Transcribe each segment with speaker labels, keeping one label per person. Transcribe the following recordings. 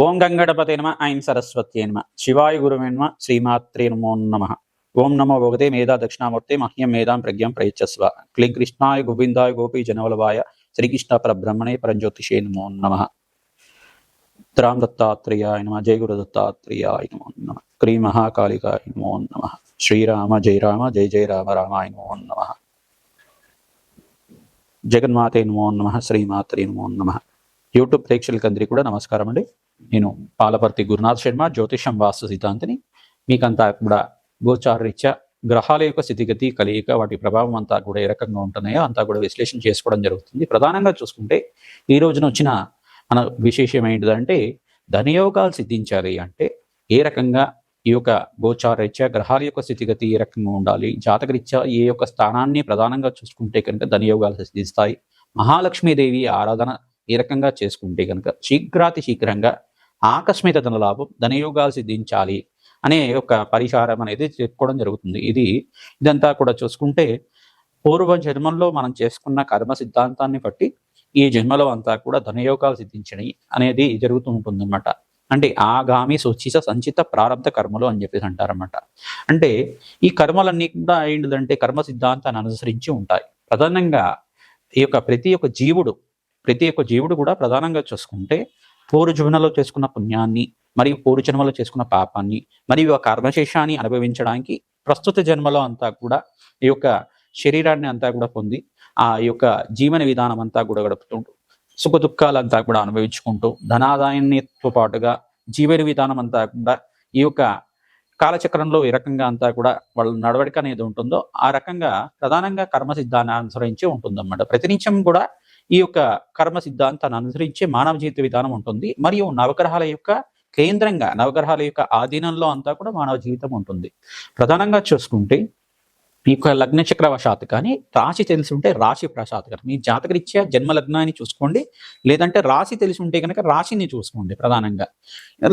Speaker 1: ఓం గంగడపతే నమ ఐం సరస్వత్యే నమ. శివాయ గురువే నమ శ్రీమాత్రే నమో నమ. ఓం నమో భగవతే మేధా దక్షిణామూర్తి మహ్యం మేధాం ప్రజ్ఞం ప్రయచ్చస్వ. క్లీం కృష్ణాయ గోవిందాయ గోపీ జనవలవాయ శ్రీకృష్ణ పరబ్రహ్మణే పరంజ్యోతిషే నమో నమ. రామ్ దత్తాత్రేయాయ నమ జయ గురు దత్తాత్రేయాయ నమో నమ. క్రీ మహాకాళికాయ నమో నమ. శ్రీరామ జయ రామ జయ జయ రామ రామాయ నమో నమ. జగన్మాతే నమో నమ శ్రీమాత్రే నమో నమ. యూట్యూబ్ ప్రేక్షకులకందరికీ కూడా నమస్కారం అండి నేను పాలపర్తి గురునాథ్ శర్మ జ్యోతిషం వాస్తు సిద్ధాంతిని. మీకంతా కూడా గోచారరీత్యా గ్రహాల యొక్క స్థితిగతి కలియిక వాటి ప్రభావం అంతా కూడా ఏ రకంగా ఉంటున్నాయో అంతా కూడా విశ్లేషణ చేసుకోవడం జరుగుతుంది. ప్రధానంగా చూసుకుంటే ఈ రోజున వచ్చిన మన విశేషం ఏంటిదంటే ధనయోగాలు సిద్ధించాలి అంటే ఏ రకంగా ఈ యొక్క గోచారరీత్యా గ్రహాల యొక్క స్థితిగతి ఏ రకంగా ఉండాలి జాతకరీత్యా ఏ యొక్క స్థానాన్ని ప్రధానంగా చూసుకుంటే కనుక ధనయోగాలు సిద్ధిస్తాయి మహాలక్ష్మీదేవి ఆరాధన ఏ రకంగా చేసుకుంటే కనుక శీఘ్రాతి శీఘ్రంగా ఆకస్మిక ధనలాభం ధనయోగాలు సిద్ధించాలి అనే ఒక పరిహారం అనేది చెప్పుకోవడం జరుగుతుంది. ఇది ఇదంతా కూడా చూసుకుంటే పూర్వ జన్మంలో మనం చేసుకున్న కర్మ సిద్ధాంతాన్ని బట్టి ఈ జన్మలో అంతా కూడా ధనయోగాలు సిద్ధించడం అనేది జరుగుతూ ఉంటుందన్నమాట. అంటే ఆగామి సూచిత సంచిత ప్రారంభ కర్మలు అని చెప్పేసి అంటారన్నమాట. అంటే ఈ కర్మలన్నీ కూడా ఏంటిదంటే కర్మ సిద్ధాంతాన్ని అనుసరించి ఉంటాయి. ప్రధానంగా ఈ యొక్క ప్రతి ఒక్క జీవుడు ప్రతి ఒక్క జీవుడు కూడా ప్రధానంగా చూసుకుంటే పూర్వ జన్మలో చేసుకున్న పుణ్యాన్ని మరియు పూర్వ జన్మలో చేసుకున్న పాపాన్ని మరియు ఆ కర్మశేషాన్ని అనుభవించడానికి ప్రస్తుత జన్మలో అంతా కూడా ఈ యొక్క శరీరాన్ని అంతా కూడా పొంది ఆ యొక్క జీవన విధానం అంతా కూడా గడుపుతుంటూ సుఖ దుఃఖాలంతా కూడా అనుభవించుకుంటూ ధనాదాయాన్నితో పాటుగా జీవన విధానం అంతా కూడా ఈ యొక్క కాలచక్రంలో ఏ రకంగా అంతా కూడా వాళ్ళ నడవడిక అనేది ఉంటుందో ఆ రకంగా ప్రధానంగా కర్మ సిద్ధాన్ని అనుసరించి ఉంటుందన్నమాట. ప్రతినిత్యం కూడా ఈ యొక్క కర్మ సిద్ధాంతాన్ని అనుసరించే మానవ జీవిత విధానం ఉంటుంది. మరియు నవగ్రహాల యొక్క కేంద్రంగా నవగ్రహాల యొక్క ఆధీనంలో అంతా కూడా మానవ జీవితం ఉంటుంది. ప్రధానంగా చూసుకుంటే ఈ యొక్క లగ్న చక్రవశాత్ కానీ రాశి తెలిసి ఉంటే రాశి ప్రశాత్ కానీ మీ జాతకరీత్యా జన్మ లగ్నాన్ని చూసుకోండి. లేదంటే రాశి తెలిసి ఉంటే కనుక రాశిని చూసుకోండి ప్రధానంగా.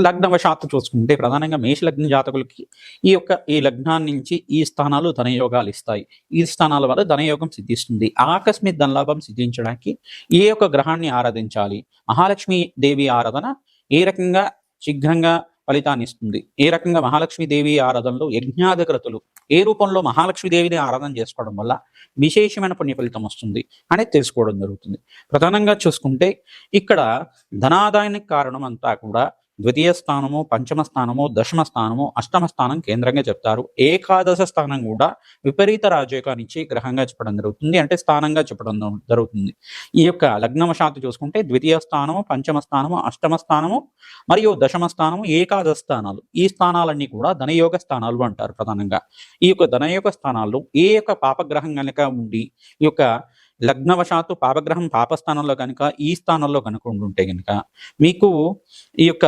Speaker 1: లగ్నవశాత్తు చూసుకుంటే ప్రధానంగా మేష లగ్న జాతకులకి ఈ యొక్క ఈ లగ్నాన్ని నుంచి ఈ స్థానాలు ధనయోగాలు ఇస్తాయి. ఈ స్థానాల వల్ల ధనయోగం సిద్ధిస్తుంది. ఆకస్మిక ధనలాభం సిద్ధించడానికి ఏ యొక్క గ్రహాన్ని ఆరాధించాలి? మహాలక్ష్మి దేవి ఆరాధన ఏ రకంగా? శీఘ్రంగా ఫలితాన్ని ఇస్తుంది. ఏ రకంగా మహాలక్ష్మి దేవి ఆరాధనలో యజ్ఞాధికృతులు ఏ రూపంలో మహాలక్ష్మి దేవిని ఆరాధన చేసుకోవడం వల్ల విశేషమైన పుణ్య ఫలితం వస్తుంది అనేది తెలుసుకోవడం జరుగుతుంది. ప్రధానంగా చూసుకుంటే ఇక్కడ ధనాదాయానికి కారణం అంతా కూడా ద్వితీయ స్థానము పంచమ స్థానము దశమ స్థానము అష్టమ స్థానం కేంద్రంగా చెప్తారు. ఏకాదశ స్థానం కూడా విపరీత రాజయోగా నుంచి గ్రహంగా చెప్పడం జరుగుతుంది. అంటే స్థానంగా చెప్పడం జరుగుతుంది. ఈ యొక్క లగ్నవశాత్తు చూసుకుంటే ద్వితీయ స్థానము పంచమ స్థానము అష్టమ స్థానము మరియు దశమ స్థానము ఏకాదశ స్థానాలు. ఈ స్థానాలన్నీ కూడా ధనయోగ స్థానాలు అంటారు ప్రధానంగా. ఈ యొక్క ధనయోగ స్థానాల్లో ఏ యొక్క పాపగ్రహం కనుక ఉండి ఈ యొక్క లగ్నవశాత్తు పాపగ్రహం పాపస్థానంలో కనుక ఈ స్థానంలో కనుక ఉండుంటే కనుక మీకు ఈ యొక్క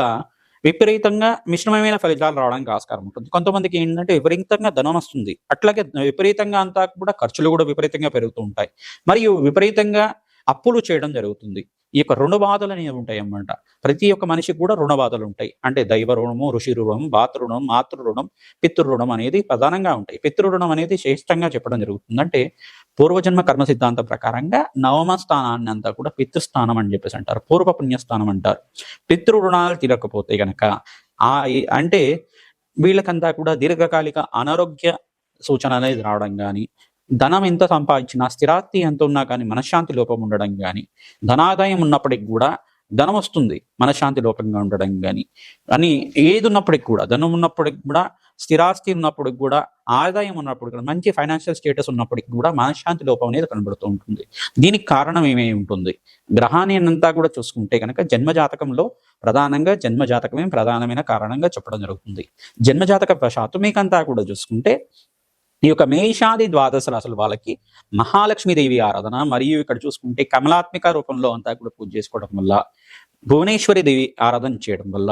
Speaker 1: విపరీతంగా మిశ్రమమైన ఫలితాలు రావడానికి ఆస్కారం ఉంటుంది. కొంతమందికి ఏంటంటే విపరీతంగా ధనం వస్తుంది. అట్లాగే విపరీతంగా అంతా కూడా ఖర్చులు కూడా విపరీతంగా పెరుగుతూ ఉంటాయి. మరియు విపరీతంగా అప్పులు చేయడం జరుగుతుంది. ఈ యొక్క రుణబాధలు అనేవి ఉంటాయి అన్నమాట ప్రతి ఒక్క మనిషికి కూడా రుణబాధలు ఉంటాయి. అంటే దైవ రుణము ఋషి రుణం బాతృ మాతృణం పితృరుణం అనేది ప్రధానంగా ఉంటాయి. పితృరుణం అనేది శ్రేష్టంగా చెప్పడం జరుగుతుంది. అంటే పూర్వజన్మ కర్మ సిద్ధాంతం ప్రకారంగా నవమ స్థానాన్ని అంతా కూడా పితృస్థానం అని చెప్పేసి అంటారు. పూర్వ పుణ్యస్థానం అంటారు. పితృ రుణాలు తీరకపోతే గనక ఆ అంటే వీళ్ళకంతా కూడా దీర్ఘకాలిక అనారోగ్య సూచన అనేది రావడం కానీ ధనం ఎంత సంపాదించినా స్థిరాస్తి ఎంత ఉన్నా కానీ మనశ్శాంతి లోపం ఉండడం కానీ ధనాదాయం ఉన్నప్పటికి కూడా ధనం వస్తుంది మనశ్శాంతి లోపంగా ఉండడం కానీ అని ఏది ఉన్నప్పటికి కూడా ధనం ఉన్నప్పటికి కూడా స్థిరాస్తి ఉన్నప్పటికి కూడా ఆదాయం ఉన్నప్పుడు కూడా మంచి ఫైనాన్షియల్ స్టేటస్ ఉన్నప్పటికి కూడా మనశ్శాంతి లోపం అనేది కనబడుతూ ఉంటుంది. దీనికి కారణం ఏమేమి ఉంటుంది? గ్రహాన్ని అంతా కూడా చూసుకుంటే కనుక జన్మజాతకంలో ప్రధానంగా జన్మజాతకమే ప్రధానమైన కారణంగా చెప్పడం జరుగుతుంది. జన్మజాతక వశాత్తు మీకంతా కూడా చూసుకుంటే ఈ యొక్క మేషాది ద్వాదశ అసలు వాళ్ళకి మహాలక్ష్మీదేవి ఆరాధన మరియు ఇక్కడ చూసుకుంటే కమలాత్మిక రూపంలో అంతా కూడా పూజ చేసుకోవడం వల్ల భువనేశ్వరి దేవి ఆరాధన చేయడం వల్ల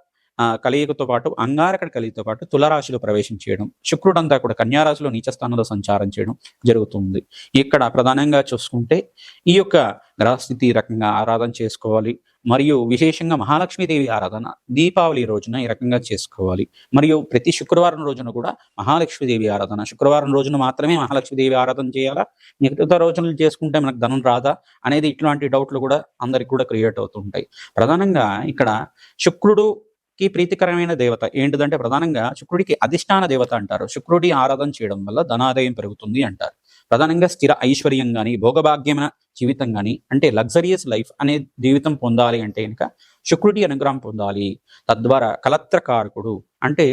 Speaker 1: కలియుగతో పాటు అంగారకడ కలియుగతో పాటు తులరాశిలో ప్రవేశం చేయడం శుక్రుడంతా కూడా కన్యారాశిలో నీచస్థానంలో సంచారం చేయడం జరుగుతుంది. ఇక్కడ ప్రధానంగా చూసుకుంటే ఈ యొక్క గ్రహస్థితి ఈ రకంగా ఆరాధన చేసుకోవాలి. మరియు విశేషంగా మహాలక్ష్మీదేవి ఆరాధన దీపావళి రోజున ఈ రకంగా చేసుకోవాలి. మరియు ప్రతి శుక్రవారం రోజున కూడా మహాలక్ష్మీదేవి ఆరాధన. శుక్రవారం రోజున మాత్రమే మహాలక్ష్మీదేవి ఆరాధన చేయాలా? మిగతా రోజులు చేసుకుంటే మనకు ధనం రాదా? అనేది ఇట్లాంటి డౌట్లు కూడా అందరికి కూడా క్రియేట్ అవుతుంటాయి. ప్రధానంగా ఇక్కడ శుక్రుడు శుక్రుడికి ప్రీతికరమైన దేవత. ఏంటిదంటే ప్రధానంగా శుక్రుడికి అధిష్టాన దేవత అంటారు. శుక్రుడి ఆరాధన చేయడం వల్ల ధనాదాయం పెరుగుతుంది అంటారు. ప్రధానంగా స్థిర ఐశ్వర్యం కానీ భోగభాగ్యమైన జీవితం కానీ అంటే లగ్జరియస్ లైఫ్ అనే జీవితం పొందాలి అంటే కనుక శుక్రుడి అనుగ్రహం పొందాలి. తద్వారా కలత్రకారకుడు అంటే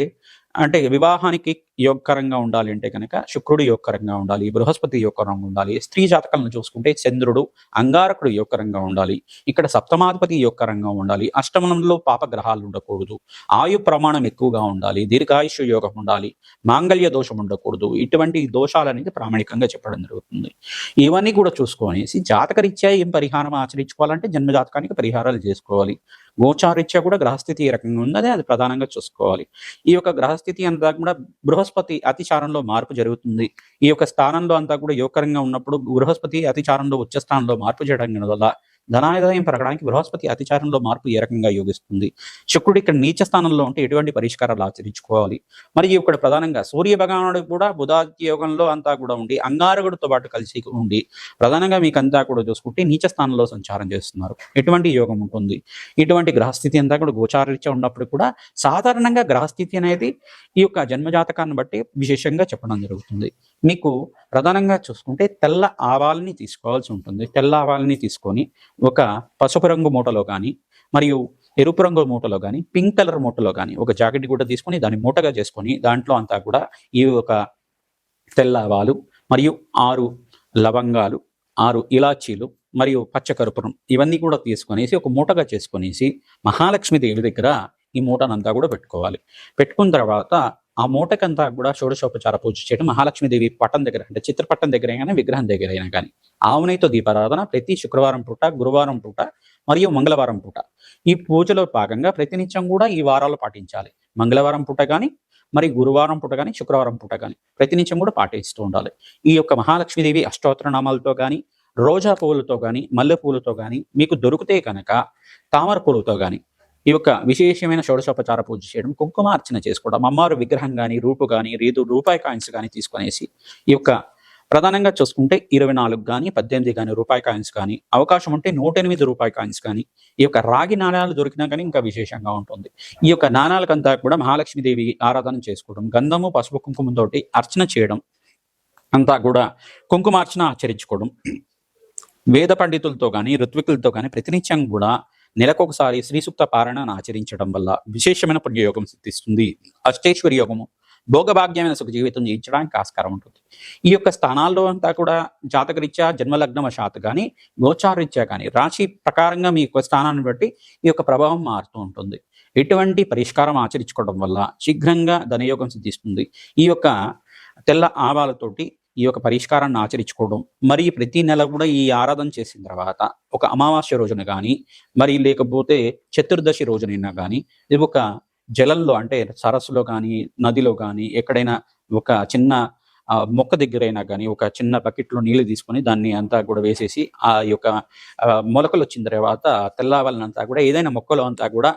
Speaker 1: అంటే వివాహానికి యోగకరంగా ఉండాలి అంటే కనుక శుక్రుడు యోగకరంగా ఉండాలి బృహస్పతి యోగకరంగా ఉండాలి స్త్రీ జాతకాలను చూసుకుంటే చంద్రుడు అంగారకుడు యోగకరంగా ఉండాలి ఇక్కడ సప్తమాధిపతి యోగకరంగా ఉండాలి అష్టమంలో పాప గ్రహాలు ఉండకూడదు ఆయు ప్రమాణం ఎక్కువగా ఉండాలి దీర్ఘాయుష యోగం ఉండాలి మాంగళ్య దోషం ఉండకూడదు ఇటువంటి దోషాలు అనేది ప్రామాణికంగా చెప్పడం జరుగుతుంది. ఇవన్నీ కూడా చూసుకొని జాతకరీత్యా ఏం పరిహారం ఆచరించుకోవాలంటే జన్మ జాతకానికి పరిహారాలు చేసుకోవాలి. గోచారీత్యా కూడా గ్రహస్థితి ఏ రకంగా ఉందో అది ప్రధానంగా చూసుకోవాలి. ఈ యొక్క గ్రహస్థితి అంతా కూడా బృహస్పతి అతిచారంలో మార్పు జరుగుతుంది. ఈ యొక్క స్థానంలో అంతా కూడా యోగకరంగా ఉన్నప్పుడు బృహస్పతి అతిచారంలో ఉచ్చ స్థానంలో మార్పు చేయడం వల్ల ధనాదాయం పెరగడానికి బృహస్పతి అతిచారంలో మార్పు ఏ రకంగా యోగిస్తుంది? శుక్రుడు ఇక్కడ నీచ స్థానంలో ఉంటే ఎటువంటి పరిష్కారాలు ఆచరించుకోవాలి? మరియు ఇక్కడ ప్రధానంగా సూర్య భగవానుడు కూడా బుధాదిత్య యోగంలో అంతా కూడా ఉండి అంగారకుడితో పాటు కలిసి ఉండి ప్రధానంగా మీకు అంతా కూడా చూసుకుంటే నీచ స్థానంలో సంచారం చేస్తున్నారు. ఎటువంటి యోగం ఉంటుంది? ఇటువంటి గ్రహస్థితి అంతా కూడా గోచారీత్యా ఉన్నప్పుడు కూడా సాధారణంగా గ్రహస్థితి అనేది ఈ యొక్క జన్మజాతకాన్ని బట్టి విశేషంగా చెప్పడం జరుగుతుంది. మీకు ప్రధానంగా చూసుకుంటే తెల్ల ఆవాల్ని తీసుకోవాల్సి ఉంటుంది. తెల్ల ఆవాల్ని తీసుకొని ఒక పసుపు రంగు మూటలో కానీ మరియు ఎరుపు రంగు మూటలో కానీ పింక్ కలర్ మూటలో కానీ ఒక జాకెట్ కూడా తీసుకొని దాన్ని మూటగా చేసుకొని దాంట్లో అంతా కూడా ఈ ఒక తెల్ల ఆవాలు మరియు ఆరు లవంగాలు ఆరు ఇలాచీలు మరియు పచ్చకర్పూరం ఇవన్నీ కూడా తీసుకొనేసి ఒక మూటగా చేసుకొనేసి మహాలక్ష్మి దేవి దగ్గర ఈ మూటనంతా కూడా పెట్టుకోవాలి. పెట్టుకున్న తర్వాత ఆ మూటకంతా కూడా షోడశోపచార పూజ చేయడం మహాలక్ష్మీదేవి పట్టం దగ్గర అంటే చిత్రపటం దగ్గర అయినా విగ్రహం దగ్గర అయినా కానీ ఆవునైతో దీపారాధన ప్రతి శుక్రవారం పూట గురువారం పూట మరియు మంగళవారం పూట. ఈ పూజలో భాగంగా ప్రతినిత్యం కూడా ఈ వారాలు పాటించాలి. మంగళవారం పూట కానీ మరి గురువారం పూట కానీ శుక్రవారం పూట కానీ ప్రతినిత్యం కూడా పాటిస్తూ ఉండాలి. ఈ యొక్క మహాలక్ష్మీదేవి అష్టోత్తర నామాలతో కానీ రోజా పువ్వులతో కానీ మల్లె పూలతో కానీ మీకు దొరికితే కనుక తామర పూలతో కానీ ఈ యొక్క విశేషమైన షోడశోపచార పూజ చేయడం కుంకుమ అర్చన చేసుకోవడం అమ్మవారు విగ్రహం కానీ రూపు కానీ రీదు రూపాయి కాయిన్స్ కానీ తీసుకునేసి ఈ యొక్క ప్రధానంగా చూసుకుంటే ఇరవై నాలుగు కానీ పద్దెనిమిది కానీ రూపాయి కాయిన్స్ కానీ అవకాశం ఉంటే నూట ఎనిమిది రూపాయి కాయిన్స్ కానీ ఈ యొక్క రాగి నాణాలు దొరికినా కానీ ఇంకా విశేషంగా ఉంటుంది. ఈ యొక్క నాణాలకంతా కూడా మహాలక్ష్మీదేవి ఆరాధన చేసుకోవడం గంధము పసుపు కుంకుమతోటి అర్చన చేయడం అంతా కూడా కుంకుమార్చన ఆచరించుకోవడం వేద పండితులతో కానీ ఋత్వికులతో కానీ ప్రతినిత్యం కూడా నెలకొకసారి శ్రీ సూక్త పారాయణను ఆచరించడం వల్ల విశేషమైన పుణ్యయోగం సిద్ధిస్తుంది. అష్టేశ్వరి యోగము భోగభాగ్యమైన సుఖ జీవితం జీవించడానికి ఆస్కారం ఉంటుంది. ఈ యొక్క స్థానాల్లో అంతా కూడా జాతకరీత్యా జన్మలగ్న వశాత్ కానీ గోచారరీత్యా కానీ రాశి ప్రకారంగా మీ యొక్క స్థానాన్ని బట్టి ఈ యొక్క ప్రభావం మారుతూ ఉంటుంది. ఎటువంటి పరిష్కారం ఆచరించుకోవడం వల్ల శీఘ్రంగా ధనయోగం సిద్ధిస్తుంది. ఈ యొక్క తెల్ల ఆవాలతోటి ఈ యొక్క పరిష్కారాన్ని ఆచరించుకోవడం. మరి ప్రతి నెల కూడా ఈ ఆరాధన చేసిన తర్వాత ఒక అమావాస్య రోజున కానీ మరి లేకపోతే చతుర్దశి రోజునైనా కానీ ఇది ఒక జలంలో అంటే సరస్సులో కానీ నదిలో కానీ ఎక్కడైనా ఒక చిన్న మొక్క దగ్గరైనా కానీ ఒక చిన్న బకెట్లో నీళ్ళు తీసుకొని దాన్ని అంతా కూడా వేసేసి ఆ యొక్క మొలకలు వచ్చిన తర్వాత తెల్లవాళ్ళనంతా కూడా ఏదైనా మొక్కలు అంతా కూడా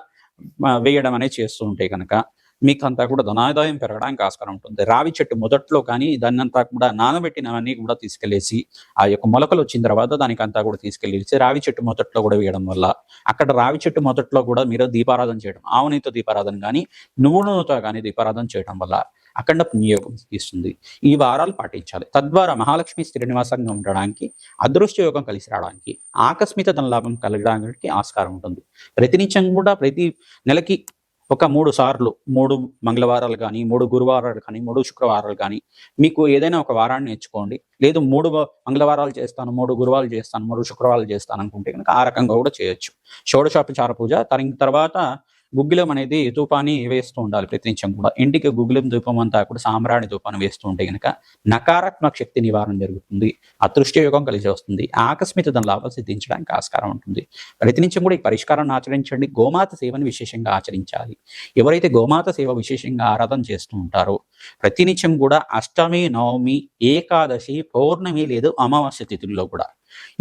Speaker 1: వేయడం అనేది చేస్తూ ఉంటాయి కనుక మీకు అంతా కూడా ధనాదాయం పెరగడానికి ఆస్కారం ఉంటుంది. రావి చెట్టు మొదట్లో కానీ దాన్ని అంతా కూడా నానబెట్టినవన్నీ కూడా తీసుకెళ్ళేసి ఆ యొక్క మొలకలు వచ్చిన తర్వాత దానికి అంతా కూడా తీసుకెళ్ళేసి రావి చెట్టు మొదట్లో కూడా వేయడం వల్ల అక్కడ రావి చెట్టు మొదట్లో కూడా మీరు దీపారాధన చేయడం ఆవునితో దీపారాధన కానీ నూనెతో కానీ దీపారాధన చేయడం వల్ల అఖండ పుణ్యయోగం ఇస్తుంది. ఈ వారాలు పాటించాలి. తద్వారా మహాలక్ష్మి శ్రీనివాసంగా ఉండడానికి అదృష్ట యోగం కలిసి రావడానికి ఆకస్మిక ధనలాభం కలగడానికి ఆస్కారం ఉంటుంది. ప్రతినిత్యం కూడా ప్రతి నెలకి ఒక మూడు సార్లు మూడు మంగళవారాలు కానీ మూడు గురువారాలు కానీ మూడు శుక్రవారాలు కానీ మీకు ఏదైనా ఒక వారాన్ని నేర్చుకోండి. లేదు మూడు మంగళవారాలు చేస్తాను మూడు గురువారాలు చేస్తాను మూడు శుక్రవారాలు చేస్తాను అనుకుంటే కనుక ఆ రకంగా కూడా చేయొచ్చు. షోడశోపచార పూజ తరిగిన తర్వాత గుగ్గిలం అనేది ధూపాన్ని వేస్తూ ఉండాలి ప్రతినిత్యం కూడా. ఇంటికి గుగ్గిలం ధూపం అంతా కూడా సాంబ్రాణి ధూపాన్ని వేస్తూ ఉంటే కనుక నకారాత్మక శక్తి నివారణ జరుగుతుంది అదృష్ట యోగం కలిసి వస్తుంది ఆకస్మిక దాని లాభాలు సిద్ధించడానికి ఆస్కారం ఉంటుంది. ప్రతినిత్యం కూడా ఈ పరిష్కారాన్ని ఆచరించండి గోమాత సేవను విశేషంగా ఆచరించాలి. ఎవరైతే గోమాత సేవ విశేషంగా ఆరాధన చేస్తూ ఉంటారో ప్రతినిత్యం కూడా అష్టమి నవమి ఏకాదశి పౌర్ణమి లేదు అమావాస్య తిథుల్లో కూడా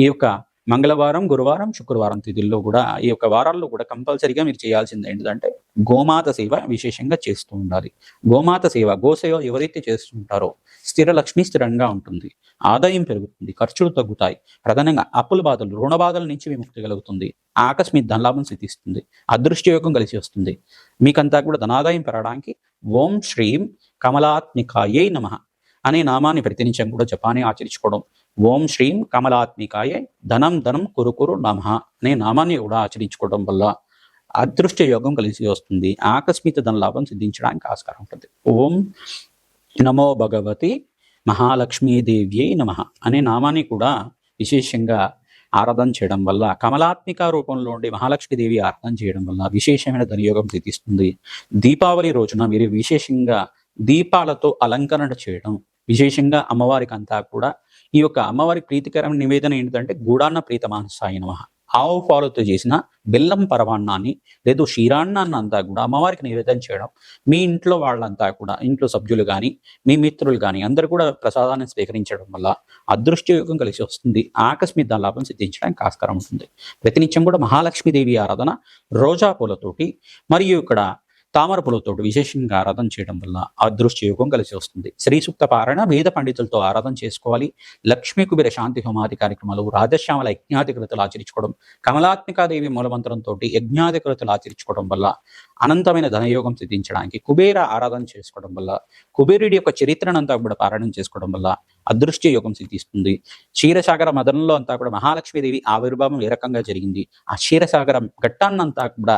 Speaker 1: ఈ యొక్క మంగళవారం గురువారం శుక్రవారం తిథుల్లో కూడా ఈ యొక్క వారాల్లో కూడా కంపల్సరీగా మీరు చేయాల్సింది ఏంటంటే గోమాత సేవ విశేషంగా చేస్తూ ఉండాలి. గోమాత సేవ గోసేవ ఎవరైతే చేస్తుంటారో స్థిర లక్ష్మి స్థిరంగా ఉంటుంది. ఆదాయం పెరుగుతుంది ఖర్చులు తగ్గుతాయి. ప్రధానంగా అప్పుల బాధలు రుణ బాధల నుంచి విముక్తి కలుగుతుంది. ఆకస్మిక ధనలాభం సిద్ధిస్తుంది. అదృష్టయోగం కలిసి వస్తుంది. మీకంతా కూడా ధనాదాయం పెరగడానికి ఓం శ్రీం కమలాత్మికాయే నమ అనే నామాన్ని ప్రతినిత్యం కూడా జపాన్ని ఆచరించుకోవడం ఓం శ్రీం కమలాత్మికాయ ధనం ధనం కురుకురు నమ అనే నామాన్ని కూడా ఆచరించుకోవడం వల్ల అదృష్ట యోగం కలిసి వస్తుంది. ఆకస్మిక ధన లాభం సిద్ధించడానికి ఆస్కారం ఉంటుంది. ఓం నమో భగవతి మహాలక్ష్మీదేవ్యై నమ అనే నామాన్ని కూడా విశేషంగా ఆరాధన చేయడం వల్ల కమలాత్మిక రూపంలో ఉండి మహాలక్ష్మీదేవి ఆరాధన చేయడం వల్ల విశేషమైన ధనయోగం సిద్ధిస్తుంది. దీపావళి రోజున మీరు విశేషంగా దీపాలతో అలంకరణ చేయడం విశేషంగా అమ్మవారికి అంతా కూడా ఈ యొక్క అమ్మవారి ప్రీతికరమైన నివేదన ఏంటంటే గూడాన్న ప్రీతమానసాయ నమ. ఆవు పాలతో చేసిన బెల్లం పరవాన్నాన్ని లేదు క్షీరాన్నాన్ని అంతా కూడా అమ్మవారికి నివేదన చేయడం మీ ఇంట్లో వాళ్ళంతా కూడా ఇంట్లో సభ్యులు కానీ మీ మిత్రులు కానీ అందరూ కూడా ప్రసాదాన్ని స్వీకరించడం వల్ల అదృష్టయోగం కలిసి వస్తుంది. ఆకస్మిక లాభం సిద్ధించడానికి ఆస్కారం ఉంటుంది. ప్రతినిత్యం కూడా మహాలక్ష్మీదేవి ఆరాధన రోజా పూలతోటి మరియు ఇక్కడ తామర పూలతో విశేషంగా ఆరాధన చేయడం వల్ల అదృష్ట యోగం కలిసి వస్తుంది. శ్రీ సూక్త పారాయణ వేద పండితులతో ఆరాధన చేసుకోవాలి. లక్ష్మీ కుబేర శాంతి హోమాది కార్యక్రమాలు రాజశ్యామల యజ్ఞాధికృతలు ఆచరించుకోవడం కమలాత్మికాదేవి మూలమంత్రంతో యజ్ఞాధికృతలు ఆచరించుకోవడం వల్ల అనంతమైన ధనయోగం సిద్ధించడానికి కుబేర ఆరాధన చేసుకోవడం వల్ల కుబేరుడి యొక్క చరిత్రనంతా కూడా పారాయణం చేసుకోవడం వల్ల అదృష్ట యోగం సిద్ధిస్తుంది. క్షీరసాగర మదనంలో అంతా కూడా మహాలక్ష్మీదేవి ఆవిర్భావం ఏ రకంగా జరిగింది? ఆ క్షీరసాగరం ఘట్టాన్నంతా కూడా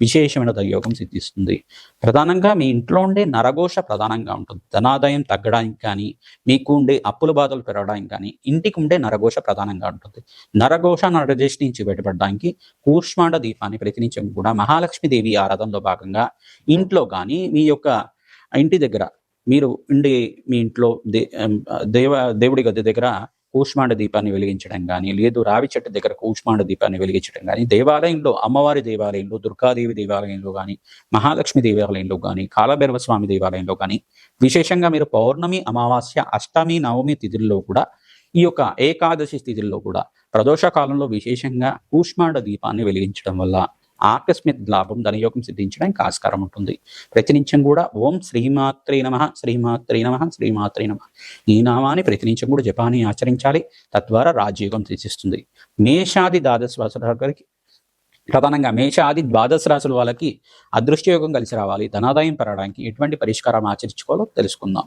Speaker 1: విశేషమైన యోగం సిద్ధిస్తుంది. ప్రధానంగా మీ ఇంట్లో ఉండే నరఘోష ప్రధానంగా ఉంటుంది. ధనాదాయం తగ్గడానికి కానీ మీకు ఉండే అప్పుల బాధలు పెరగడానికి కానీ ఇంటికి ఉండే నరఘోష ప్రధానంగా ఉంటుంది. నరఘోష నరదేశ్ నుంచి బయటపడడానికి కూష్మాండ దీపాన్ని ప్రతినిత్యం కూడా మహాలక్ష్మీదేవి ఆరాధనలో భాగంగా ఇంట్లో కానీ మీ యొక్క ఇంటి దగ్గర మీరు ఉండే మీ ఇంట్లో దే దేవ దేవుడి గది దగ్గర కూష్మాండ దీపాన్ని వెలిగించడం కానీ లేదు రావి చెట్టు దగ్గర కూష్మాండ దీపాన్ని వెలిగించడం కానీ దేవాలయంలో అమ్మవారి దేవాలయంలో దుర్గాదేవి దేవాలయంలో కానీ మహాలక్ష్మి దేవాలయంలో కానీ కాలభైరవ స్వామి దేవాలయంలో కానీ విశేషంగా మీరు పౌర్ణమి అమావాస్య అష్టమి నవమి తిథుల్లో కూడా ఈ యొక్క ఏకాదశి స్థితిలో కూడా ప్రదోష కాలంలో విశేషంగా కూష్మాండ దీపాన్ని వెలిగించడం వల్ల ఆకస్మిక లాభం ధనయోగం సిద్ధించడానికి ఆస్కారం ఉంటుంది. ప్రతినిత్యం కూడా ఓం శ్రీమాత్రే నమ శ్రీమాత్రే నమ శ్రీమాత్రే నమ. ఈ నామాన్ని ప్రతినిత్యం కూడా జపాన్ని ఆచరించాలి. తద్వారా రాజయోగం సిద్ధిస్తుంది మేషాది ద్వాదశ గారికి ప్రధానంగా మేషాది ద్వాదశ రాశుల వాళ్ళకి అదృష్టయోగం కలిసి రావాలి. ధనాదాయం పెరగడానికి ఎటువంటి పరిష్కారం ఆచరించుకోవాలో తెలుసుకుందాం.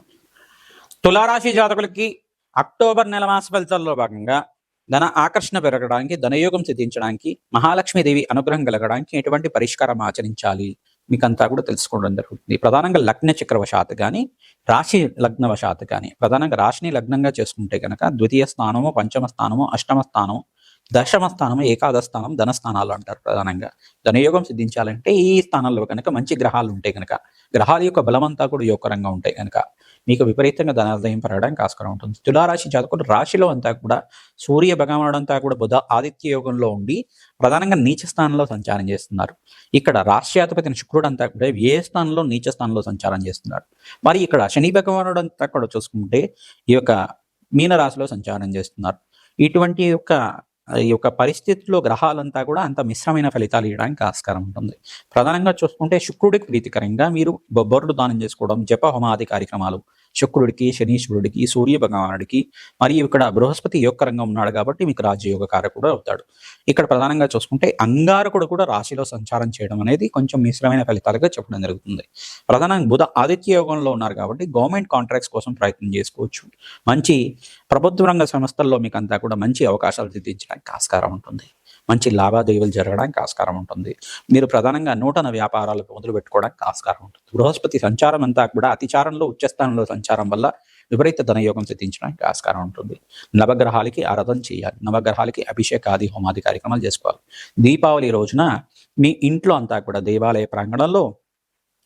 Speaker 1: తులారాశి జాతకులకి అక్టోబర్ నెల మాస ఫలితాల్లో భాగంగా ధన ఆకర్షణ పెరగడానికి ధనయోగం సిద్ధించడానికి మహాలక్ష్మీదేవి అనుగ్రహం కలగడానికి ఎటువంటి పరిష్కారం ఆచరించాలి? మీకంతా కూడా తెలుసుకోవడం జరుగుతుంది ప్రధానంగా లగ్న చక్రవశాత్ కానీ రాశి లగ్నవశాత్ కానీ ప్రధానంగా రాశిని లగ్నంగా చేసుకుంటే కనుక ద్వితీయ స్థానము పంచమ స్థానము అష్టమ స్థానము దశమ స్థానము ఏకాదశ స్థానం ధనస్థానాలు అంటారు ప్రధానంగా. ధనయోగం సిద్ధించాలంటే ఈ స్థానాల్లో కనుక మంచి గ్రహాలు ఉంటాయి కనుక గ్రహాల యొక్క బలమంతా కూడా యోగకరంగా ఉంటాయి కనుక మీకు విపరీతంగా ధనాదాయం పెరగడానికి ఆస్కారం ఉంటుంది. తులారాశి జాతకుడు రాశిలో అంతా కూడా సూర్య భగవానుడు అంతా కూడా బుధ ఆదిత్య యోగంలో ఉండి ప్రధానంగా నీచ స్థానంలో సంచారం చేస్తున్నారు. ఇక్కడ రాష్ట్రాధిపతిని శుక్రుడు అంతా కూడా ఏ స్థానంలో నీచ స్థానంలో సంచారం చేస్తున్నారు. మరి ఇక్కడ శని భగవానుడు అంతా కూడా చూసుకుంటే ఈ యొక్క మీనరాశిలో సంచారం చేస్తున్నారు. ఇటువంటి యొక్క ఈ యొక్క పరిస్థితిలో గ్రహాలంతా కూడా అంత మిశ్రమైన ఫలితాలు ఇవ్వడానికి ఆస్కారం ఉంటుంది. ప్రధానంగా చూసుకుంటే శుక్రుడికి ప్రీతికరంగా మీరు బొబ్బర్లు దానం చేసుకోవడం జప హోమాది కార్యక్రమాలు శుక్రుడికి శనీశ్వరుడికి సూర్య భగవానుడికి మరియు ఇక్కడ బృహస్పతి యొక్క రంగం ఉన్నాడు కాబట్టి మీకు రాజయోగ కారకుడు అవుతాడు. ఇక్కడ ప్రధానంగా చూసుకుంటే అంగారకుడు కూడా రాశిలో సంచారం చేయడం అనేది కొంచెం మిశ్రమైన ఫలితాలుగా చెప్పడం జరుగుతుంది. ప్రధానంగా బుధ ఆదిత్య యోగంలో ఉన్నారు కాబట్టి గవర్నమెంట్ కాంట్రాక్ట్స్ కోసం ప్రయత్నం చేసుకోవచ్చు. మంచి ప్రభుత్వ రంగ సంస్థల్లో మీకు అంతా కూడా మంచి అవకాశాలు సిద్ధించడానికి ఆస్కారం ఉంటుంది. మంచి లావాదేవీలు జరగడానికి ఆస్కారం ఉంటుంది. మీరు ప్రధానంగా నూతన వ్యాపారాలు మొదలు పెట్టుకోవడానికి ఆస్కారం ఉంటుంది. బృహస్పతి సంచారం అంతా కూడా అతిచారంలో ఉచ్చస్థానంలో సంచారం వల్ల విపరీత ధనయోగం సిద్ధించడానికి ఆస్కారం ఉంటుంది. నవగ్రహాలకి ఆరాధన చేయాలి. నవగ్రహాలకి అభిషేకాది హోమాది కార్యక్రమాలు చేసుకోవాలి. దీపావళి రోజున మీ ఇంట్లో అంతా కూడా దేవాలయ ప్రాంగణంలో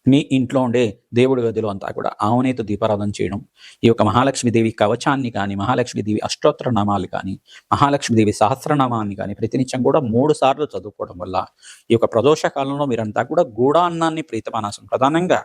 Speaker 1: మీ ఇంట్లో ఉండే దేవుడి గదిలో అంతా కూడా ఆవునేత దీపారాధన చేయడం. ఈ యొక్క మహాలక్ష్మీదేవి కవచాన్ని కానీ మహాలక్ష్మీదేవి అష్టోత్తర నామాలు కానీ మహాలక్ష్మీదేవి సహస్రనామాన్ని కానీ ప్రతినిత్యం కూడా మూడు సార్లు చదువుకోవడం వల్ల ఈ యొక్క ప్రదోష కాలంలో మీరంతా కూడా గూఢాన్నాన్ని ప్రీతమానాసం ప్రధానంగా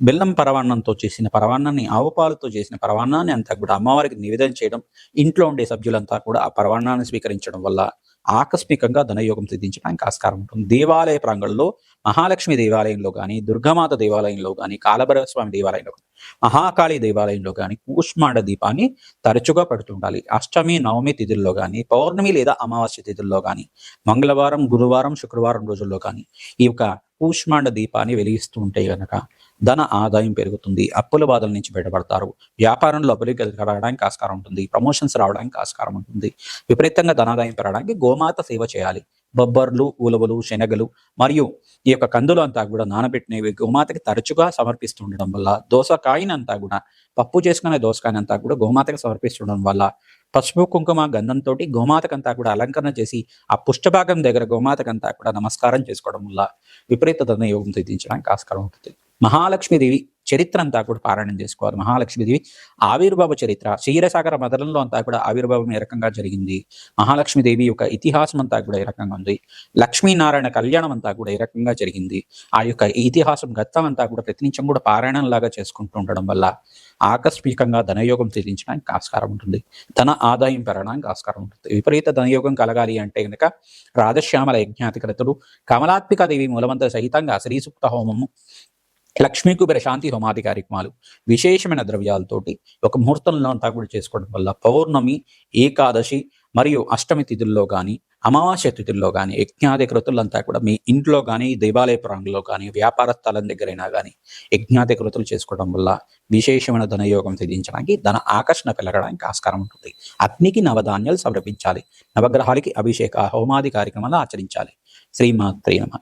Speaker 1: బెల్లం పరవాన్నంతో చేసిన పరవాన్నాన్ని ఆవు పాలతో చేసిన పరవాన్నాన్ని అంతా కూడా అమ్మవారికి నివేదన చేయడం ఇంట్లో ఉండే సభ్యులంతా కూడా ఆ పరవాన్నాన్ని స్వీకరించడం వల్ల ఆకస్మికంగా ధనయోగం సిద్ధించడానికి ఆస్కారం ఉంటుంది. దేవాలయ ప్రాంగణంలో మహాలక్ష్మి దేవాలయంలో కానీ దుర్గామాత దేవాలయంలో కానీ కాలభైరవ స్వామి దేవాలయంలో కానీ మహాకాళి దేవాలయంలో కానీ కూష్మాండ దీపాన్ని తరచుగా పెడుతుండాలి. అష్టమి నవమి తిథుల్లో కానీ పౌర్ణమి లేదా అమావాస్య తిథుల్లో కానీ మంగళవారం గురువారం శుక్రవారం రోజుల్లో కానీ ఈ యొక్క కూష్మాండ దీపాన్ని వెలిగిస్తూ ఉంటే కనుక ధన ఆదాయం పెరుగుతుంది. అప్పుల బాధల నుంచి బయటపడతారు. వ్యాపారంలో అభివృద్ధి కలగడానికి ఆస్కారం ఉంటుంది. ప్రమోషన్స్ రావడానికి ఆస్కారం ఉంటుంది. విపరీతంగా ధనాదాయం పెరగడానికి గోమాత సేవ చేయాలి. బొబ్బర్లు ఉలవలు శనగలు మరియు ఈ యొక్క కందులు అంతా కూడా నానబెట్టినవి గోమాతకి తరచుగా సమర్పిస్తుండడం వల్ల వల్ల దోసకాయనంతా కూడా పప్పు చేసుకునే దోసకాయని అంతా కూడా గోమాతకి సమర్పిస్తుండడం వల్ల పసుపు కుంకుమ గంధంతో గోమాతకంతా కూడా అలంకరణ చేసి ఆ పుష్టభాగం దగ్గర గోమాతకంతా కూడా నమస్కారం చేసుకోవడం వల్ల విపరీత ధన యోగం సిద్ధించడానికి ఆస్కారం ఉంటుంది. మహాలక్ష్మీదేవి చరిత్ర అంతా కూడా పారాయణం చేసుకోవాలి. మహాలక్ష్మీదేవి ఆవిర్భావ చరిత్ర. క్షీరసాగర మదనంలో అంతా కూడా ఆవిర్భావం ఏ రకంగా జరిగింది. మహాలక్ష్మీదేవి యొక్క ఇతిహాసం అంతా కూడా ఏ రకంగా ఉంది. లక్ష్మీనారాయణ కళ్యాణం అంతా కూడా ఏ రకంగా జరిగింది. ఆ యొక్క ఇతిహాసం గతం అంతా కూడా ప్రతినిత్యం కూడా పారాయణం లాగా చేసుకుంటూ ఉండడం వల్ల ఆకస్మికంగా ధనయోగం సిద్ధించడానికి ఆస్కారం ఉంటుంది. ధన ఆదాయం పెరగడానికి ఆస్కారం ఉంటుంది. విపరీత ధనయోగం కలగాలి అంటే కనుక రాధశ్యామల యజ్ఞాతికరతులు కమలాత్మిక దేవి మూలమంత సహితంగా శ్రీసూక్త హోమము లక్ష్మీ కుబేర శాంతి హోమాది కార్యక్రమాలు విశేషమైన ద్రవ్యాలతోటి ఒక ముహూర్తంలో అంతా కూడా చేసుకోవడం వల్ల పౌర్ణమి ఏకాదశి మరియు అష్టమి తిథుల్లో కానీ అమావాస్య తిథుల్లో కానీ యజ్ఞాది కృతులంతా కూడా మీ ఇంట్లో కానీ దేవాలయ ప్రాంగంలో కానీ వ్యాపార స్థలం దగ్గరైనా కానీ యజ్ఞాది కృతులు చేసుకోవడం వల్ల విశేషమైన ధనయోగం సిద్ధించడానికి ధన ఆకర్షణ పెరగడానికి ఆస్కారం ఉంటుంది. అగ్నికి నవధాన్యాలు సమర్పించాలి. నవగ్రహాలకి అభిషేక హోమాది కార్యక్రమాలు ఆచరించాలి. శ్రీమాత్రీ నమ.